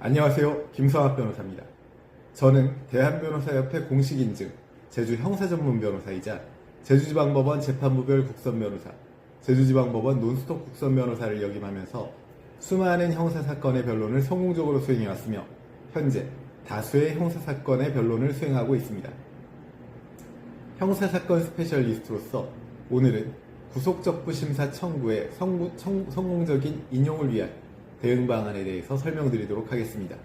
안녕하세요. 김성학 변호사입니다. 저는 대한변호사협회 공식인증 제주 형사전문 변호사이자 제주지방법원 재판부별 국선변호사, 제주지방법원 논스톱 국선변호사를 역임하면서 수많은 형사사건의 변론을 성공적으로 수행해왔으며 현재 다수의 형사사건의 변론을 수행하고 있습니다. 형사사건 스페셜리스트로서 오늘은 구속적부 심사 청구의 청- 성공적인 인용을 위한 대응 방안에 대해서 설명드리도록 하겠습니다.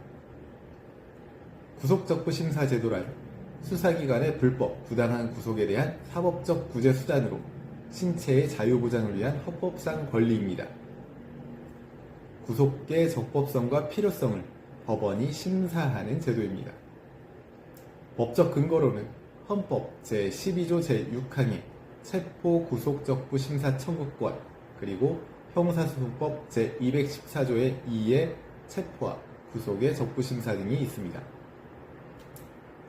구속적부 심사 제도란 수사기관의 불법, 부당한 구속에 대한 사법적 구제 수단으로 신체의 자유 보장을 위한 헌법상 권리입니다. 구속의 적법성과 필요성을 법원이 심사하는 제도입니다. 법적 근거로는 헌법 제12조 제6항의 체포 구속적부 심사 청구권 그리고 형사소송법 제214조의 2의 체포와 구속의 적부 심사 등이 있습니다.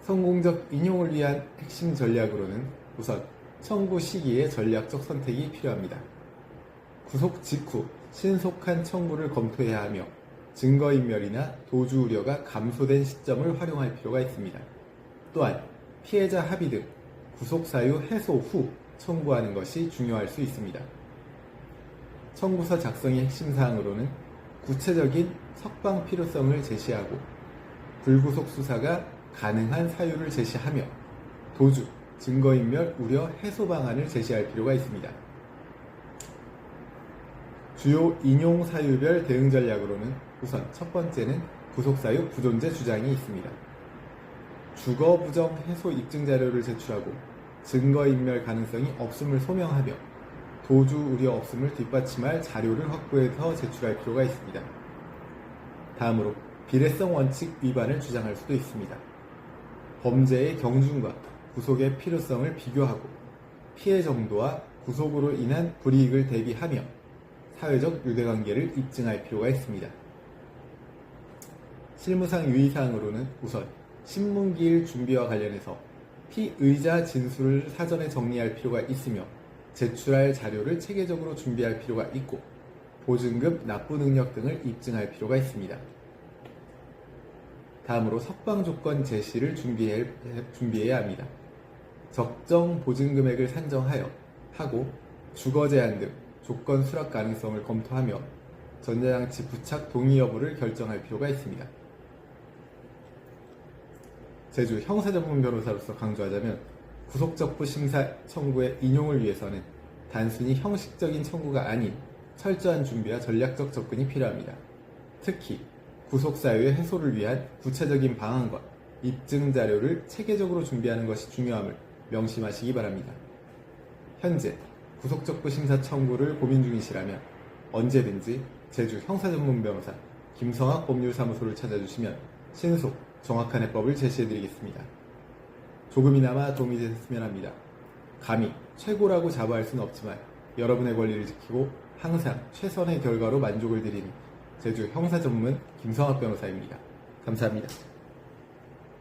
성공적 인용을 위한 핵심 전략으로는 우선 청구 시기의 전략적 선택이 필요합니다. 구속 직후 신속한 청구를 검토해야 하며 증거인멸이나 도주 우려가 감소된 시점을 활용할 필요가 있습니다. 또한 피해자 합의 등 구속 사유 해소 후 청구하는 것이 중요할 수 있습니다. 청구서 작성의 핵심 사항으로는 구체적인 석방 필요성을 제시하고 불구속 수사가 가능한 사유를 제시하며 도주, 증거인멸 우려 해소 방안을 제시할 필요가 있습니다. 주요 인용 사유별 대응 전략으로는 우선 첫 번째는 구속사유 부존재 주장이 있습니다. 주거 부정 해소 입증 자료를 제출하고 증거인멸 가능성이 없음을 소명하며 도주 우려 없음을 뒷받침할 자료를 확보해서 제출할 필요가 있습니다. 다음으로 비례성 원칙 위반을 주장할 수도 있습니다. 범죄의 경중과 구속의 필요성을 비교하고 피해 정도와 구속으로 인한 불이익을 대비하며 사회적 유대관계를 입증할 필요가 있습니다. 실무상 유의사항으로는 우선 신문기일 준비와 관련해서 피의자 진술을 사전에 정리할 필요가 있으며 제출할 자료를 체계적으로 준비할 필요가 있고 보증금 납부 능력 등을 입증할 필요가 있습니다. 다음으로 석방 조건 제시를 준비해, 준비해야 합니다. 적정 보증금액을 산정하여 하고 주거 제한 등 조건 수락 가능성을 검토하며 전자장치 부착 동의 여부를 결정할 필요가 있습니다. 제주 형사전문 변호사로서 강조하자면 구속적부 심사 청구의 인용을 위해서는 단순히 형식적인 청구가 아닌 철저한 준비와 전략적 접근이 필요합니다. 특히 구속사유의 해소를 위한 구체적인 방안과 입증 자료를 체계적으로 준비하는 것이 중요함을 명심하시기 바랍니다. 현재 구속적부 심사 청구를 고민 중이시라면 언제든지 제주 형사전문 변호사 김성학 법률사무소를 찾아주시면 신속, 정확한 해법을 제시해드리겠습니다. 조금이나마 도움이 되셨으면 합니다. 감히 최고라고 자부할 수는 없지만 여러분의 권리를 지키고 항상 최선의 결과로 만족을 드리는 제주 형사전문 김성학 변호사입니다. 감사합니다.